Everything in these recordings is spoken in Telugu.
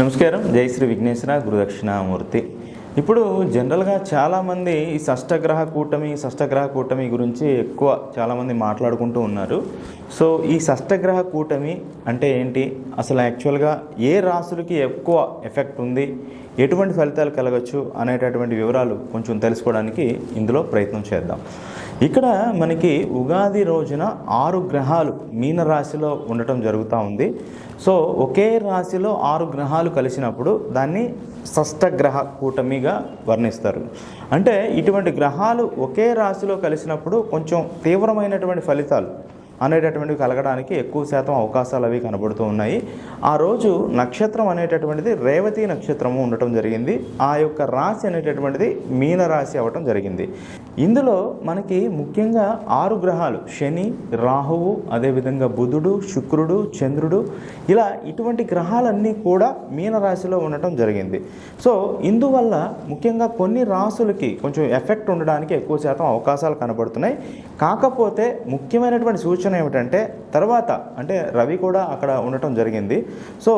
నమస్కారం. జై శ్రీ విఘ్నేశ్వర గురుదక్షిణామూర్తి. ఇప్పుడు జనరల్గా చాలామంది ఈ షష్టగ్రహ కూటమి షష్టగ్రహ కూటమి గురించి ఎక్కువ చాలామంది మాట్లాడుకుంటూ ఉన్నారు. సో ఈ షష్టగ్రహ కూటమి అంటే ఏంటి? అసలు యాక్చువల్గా ఏ రాసులకి ఎక్కువ ఎఫెక్ట్ ఉంది? ఎటువంటి ఫలితాలు కలగచ్చు? అనేటటువంటి వివరాలు కొంచెం తెలుసుకోవడానికి ఇందులో ప్రయత్నం చేద్దాం. ఇక్కడ మనకి ఉగాది రోజున ఆరు గ్రహాలు మీన రాశిలో ఉండటం జరుగుతూ ఉంది. సో ఒకే రాశిలో ఆరు గ్రహాలు కలిసినప్పుడు దాన్ని షష్టగ్రహ కూటమిగా వర్ణిస్తారు. అంటే ఇటువంటి గ్రహాలు ఒకే రాశిలో కలిసినప్పుడు కొంచెం తీవ్రమైనటువంటి ఫలితాలు అనేటటువంటివి కలగడానికి ఎక్కువ శాతం అవకాశాలు అవి కనబడుతూ ఉన్నాయి. ఆ రోజు నక్షత్రం అనేటటువంటిది రేవతి నక్షత్రము ఉండటం జరిగింది. ఆ యొక్క రాశి అనేటటువంటిది మీనరాశి అవ్వటం జరిగింది. ఇందులో మనకి ముఖ్యంగా ఆరు గ్రహాలు శని రాహువు అదేవిధంగా బుధుడు శుక్రుడు చంద్రుడు ఇలా ఇటువంటి గ్రహాలన్నీ కూడా మీనరాశిలో ఉండటం జరిగింది. సో ఇందువల్ల ముఖ్యంగా కొన్ని రాసులకి కొంచెం ఎఫెక్ట్ ఉండడానికి ఎక్కువ శాతం అవకాశాలు కనబడుతున్నాయి. కాకపోతే ముఖ్యమైనటువంటి సూచన ఏమిటంటే తర్వాత అంటే రవి కూడా అక్కడ ఉండటం జరిగింది. సో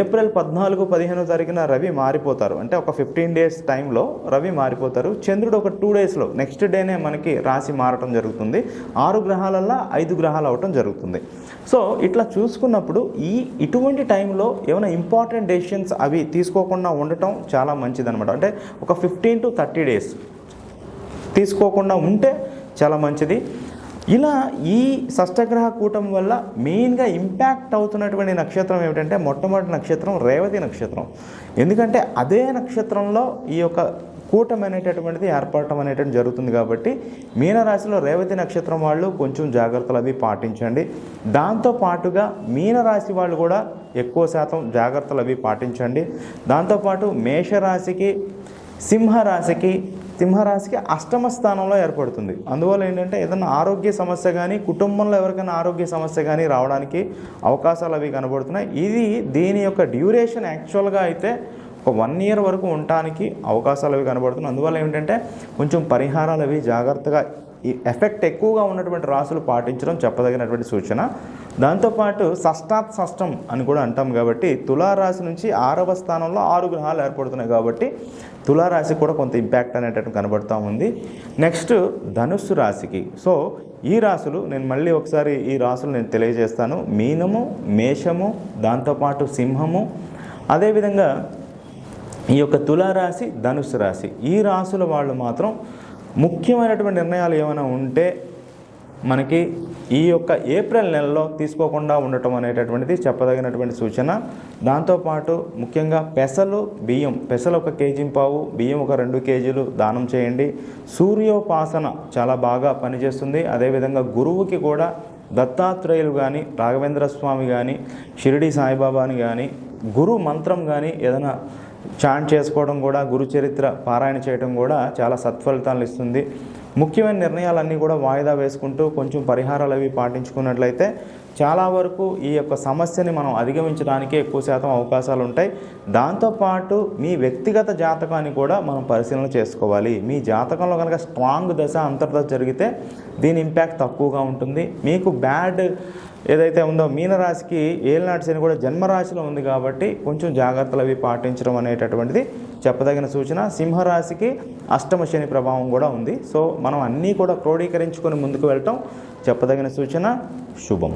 ఏప్రిల్ పద్నాలుగు పదిహేనో తారీఖున రవి మారిపోతారు. అంటే ఒక ఫిఫ్టీన్ డేస్ టైంలో రవి మారిపోతారు. చంద్రుడు ఒక టూ డేస్లో నెక్స్ట్ డేనే మనకి రాశి మారటం జరుగుతుంది. ఆరు గ్రహాలల్లో ఐదు గ్రహాలు అవటం జరుగుతుంది. సో ఇట్లా చూసుకున్నప్పుడు ఈ ఇటువంటి టైంలో ఏమైనా ఇంపార్టెంట్ డెసిషన్స్ అవి తీసుకోకుండా ఉండటం చాలా మంచిదనమాట అంటే ఒక ఫిఫ్టీన్ టు థర్టీ డేస్ తీసుకోకుండా ఉంటే చాలా మంచిది. ఇలా ఈ షష్టగ్రహ కూటం వల్ల మెయిన్గా ఇంపాక్ట్ అవుతున్నటువంటి నక్షత్రం ఏమిటంటే మొట్టమొదటి నక్షత్రం రేవతి నక్షత్రం. ఎందుకంటే అదే నక్షత్రంలో ఈ యొక్క కూటం అనేటటువంటిది ఏర్పడటం అనేటువంటి జరుగుతుంది కాబట్టి మీనరాశిలో రేవతి నక్షత్రం వాళ్ళు కొంచెం జాగ్రత్తలు అవి పాటించండి. దాంతో పాటుగా మీనరాశి వాళ్ళు కూడా ఎక్కువ శాతం జాగ్రత్తలు అవి పాటించండి. దాంతోపాటు మేషరాశికి సింహరాశికి సింహరాశికి అష్టమ స్థానంలో ఏర్పడుతుంది. అందువల్ల ఏంటంటే ఏదైనా ఆరోగ్య సమస్య కానీ కుటుంబంలో ఎవరికైనా ఆరోగ్య సమస్య కానీ రావడానికి అవకాశాలు అవి కనబడుతున్నాయి. ఇది దీని యొక్క డ్యూరేషన్ యాక్చువల్గా అయితే ఒక వన్ ఇయర్ వరకు ఉండటానికి అవకాశాలు అవి కనబడుతున్నాయి. అందువల్ల ఏంటంటే కొంచెం పరిహారాలు అవి జాగ్రత్తగా ఈ ఎఫెక్ట్ ఎక్కువగా ఉన్నటువంటి రాసులు పాటించడం చెప్పదగినటువంటి సూచన. దాంతోపాటు షష్టాత్ షష్టం అని కూడా అంటాం కాబట్టి తులారాశి నుంచి ఆరవ స్థానంలో ఆరు గ్రహాలు ఏర్పడుతున్నాయి కాబట్టి తులారాశి కూడా కొంత ఇంపాక్ట్ అనేటట్టు కనబడుతూ ఉంది. నెక్స్ట్ ధనుస్సు రాశికి. సో ఈ రాశులు నేను మళ్ళీ ఒకసారి ఈ రాశులు నేను తెలియజేస్తాను. మీనము మేషము దాంతోపాటు సింహము అదేవిధంగా ఈ యొక్క తులారాశి ధనుసు రాశి ఈ రాశుల వాళ్ళు మాత్రం ముఖ్యమైనటువంటి నిర్ణయాలు ఏమైనా ఉంటే మనకి ఈ యొక్క ఏప్రిల్ నెలలో తీసుకోకుండా ఉండటం అనేటటువంటిది చెప్పదగినటువంటి సూచన. దాంతోపాటు ముఖ్యంగా పెసలు బియ్యం పెసలు ఒక కేజీ పావు బియ్యం ఒక రెండు కేజీలు దానం చేయండి. సూర్యోపాసన చాలా బాగా పనిచేస్తుంది. అదేవిధంగా గురువుకి కూడా దత్తాత్రేయులు కానీ రాఘవేంద్ర స్వామి కానీ షిరిడి సాయిబాబాని కానీ గురు మంత్రం కానీ ఏదైనా చాంట్ చేసుకోవడం కూడా గురు చరిత్ర పారాయణ చేయడం కూడా చాలా సత్ఫలితాలు ఇస్తుంది. ముఖ్యమైన నిర్ణయాలన్నీ కూడా వాయిదా వేసుకుంటూ కొంచెం పరిహారాలు అవి పాటించుకున్నట్లయితే చాలా వరకు ఈ యొక్క సమస్యని మనం అధిగమించడానికి ఎక్కువ శాతం అవకాశాలు ఉంటాయి. దాంతోపాటు మీ వ్యక్తిగత జాతకాన్ని కూడా మనం పరిశీలన చేసుకోవాలి. మీ జాతకంలో కనుక స్ట్రాంగ్ దశ అంతర్దశ జరిగితే దీని ఇంపాక్ట్ తక్కువగా ఉంటుంది. మీకు బ్యాడ్ ఏదైతే ఉందో మీనరాశికి ఏలినాటి శని కూడా జన్మరాశిలో ఉంది కాబట్టి కొంచెం జాగ్రత్తలు అవి పాటించడం అనేటటువంటిది చెప్పదగిన సూచన సింహరాశికి అష్టమ శని ప్రభావం కూడా ఉంది. సో మనం అన్నీ కూడా క్రోడీకరించుకొని ముందుకు వెళ్ళటం చెప్పదగిన సూచన శుభం.